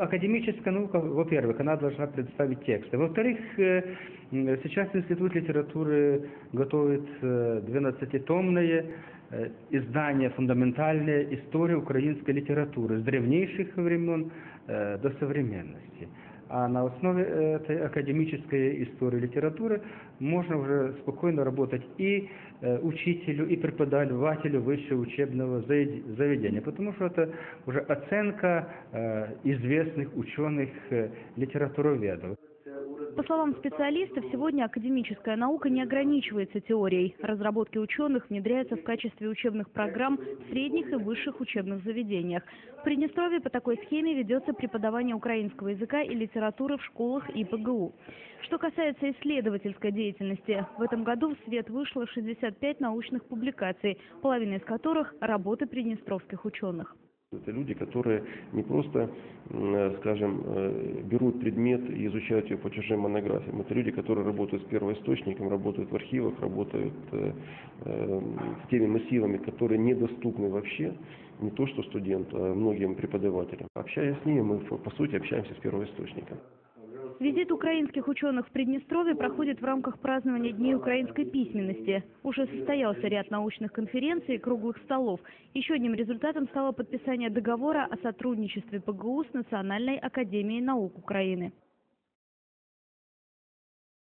Академическая наука, во-первых, она должна представить тексты. Во-вторых, э, сейчас Институт литературы готовит э, 12-томное э, издание фундаментальная история украинской литературы с древнейших времен э, до современности. А на основе этой академической истории литературы можно уже спокойно работать и э, учителю, и преподавателю высшего учебного завед- заведения, потому что это уже оценка э, известных ученых э, литературоведов. По словам специалистов, сегодня академическая наука не ограничивается теорией. Разработки ученых внедряются в качестве учебных программ в средних и высших учебных заведениях. В Приднестровье по такой схеме ведется преподавание украинского языка и литературы в школах и ПГУ. Что касается исследовательской деятельности, в этом году в свет вышло 65 научных публикаций, половина из которых – работы приднестровских ученых. Это люди, которые не просто, э, скажем, э, берут предмет и изучают его по чужим монографиям. Это люди, которые работают с первоисточником, работают в архивах, работают э, э, с теми массивами, которые недоступны вообще, не то что студенту, а многим преподавателям. Общаясь с ними, мы, по сути, общаемся с первоисточником. Визит украинских ученых в Приднестровье проходит в рамках празднования Дней украинской письменности. Уже состоялся ряд научных конференций и круглых столов. Еще одним результатом стало подписание договора о сотрудничестве ПГУ с Национальной академией наук Украины.